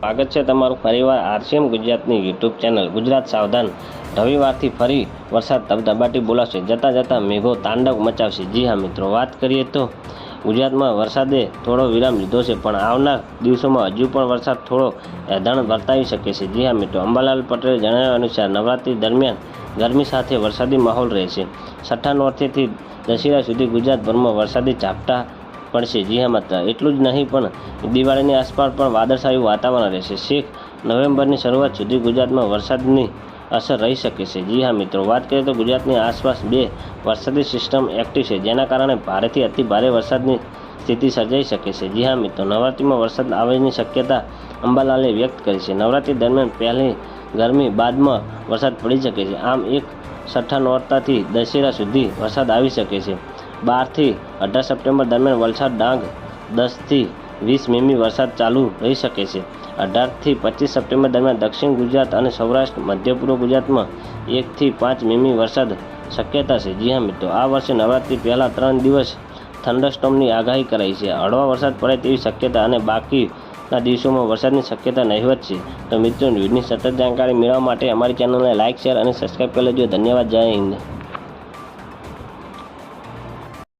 સ્વાગત છે તમારું ફરીવાર આરસીએમ ગુજરાતની યુટ્યુબ ચેનલ. ગુજરાત સાવધાન. રવિવારથી ફરી વરસાદ ધબધબાટી બોલાવશે. જતાં જતાં મેઘો તાંડવ મચાવશે. જી હા મિત્રો, વાત કરીએ તો ગુજરાતમાં વરસાદે થોડો વિરામ લીધો છે, પણ આવનાર દિવસોમાં હજુ પણ વરસાદ થોડો એધાણ વર્તાવી શકે છે. જી હા મિત્રો, અંબાલાલ પટેલે જણાવ્યા અનુસાર નવરાત્રી દરમિયાન ગરમી સાથે વરસાદી માહોલ રહેશે. છઠ્ઠા નોરથીથી દશેરા સુધી ગુજરાતભરમાં વરસાદી ઝાપટા પડશે. જી હા માત્ર એટલું જ નહીં, પણ દિવાળીની આસપાસ પણ વાદળછાયું વાતાવરણ રહેશે. શેખ નવેમ્બરની શરૂઆત સુધી ગુજરાતમાં વરસાદની અસર રહી શકે છે. જી હા, મિત્રો. વાત કરીએ તો ગુજરાતની આસપાસ બે વરસાદી સિસ્ટમ એક્ટિવ છે, જેના કારણે ભારેથી અતિ ભારે વરસાદની સ્થિતિ સર્જાઈ શકે છે. જી હા, મિત્રો. નવરાત્રિમાં વરસાદ આવવાની શક્યતા અંબાલાલે વ્યક્ત કરી છે. નવરાત્રિ દરમિયાન પહેલી ગરમી બાદમાં વરસાદ પડી શકે છે. આમ, એક સઠ્ઠા નોરતાથી દશેરા સુધી વરસાદ આવી શકે છે. બારથી અઢાર સપ્ટેમ્બર દરમિયાન વલસાડ ડાંગ દસથી વીસ મીમી વરસાદ ચાલુ રહી શકે છે. અઢારથી પચીસ સપ્ટેમ્બર દરમિયાન દક્ષિણ ગુજરાત અને સૌરાષ્ટ્ર, મધ્ય પૂર્વ ગુજરાતમાં એકથી પાંચ મીમી વરસાદ શક્યતા છે. જી હા મિત્રો, આ વર્ષે નવરાત્રિ પહેલાં ત્રણ દિવસ થંડરસ્ટોમની આગાહી કરાઈ છે. હળવા વરસાદ પડે તેવી શક્યતા અને બાકીના દિવસોમાં વરસાદની શક્યતા નહીવત છે. તો મિત્રો, ન્યૂઝની સતત જાણકારી મેળવવા માટે અમારી ચેનલને લાઇક શેર અને સબસ્ક્રાઈબ કરી લેજો. ધન્યવાદ. જય હિન્દ.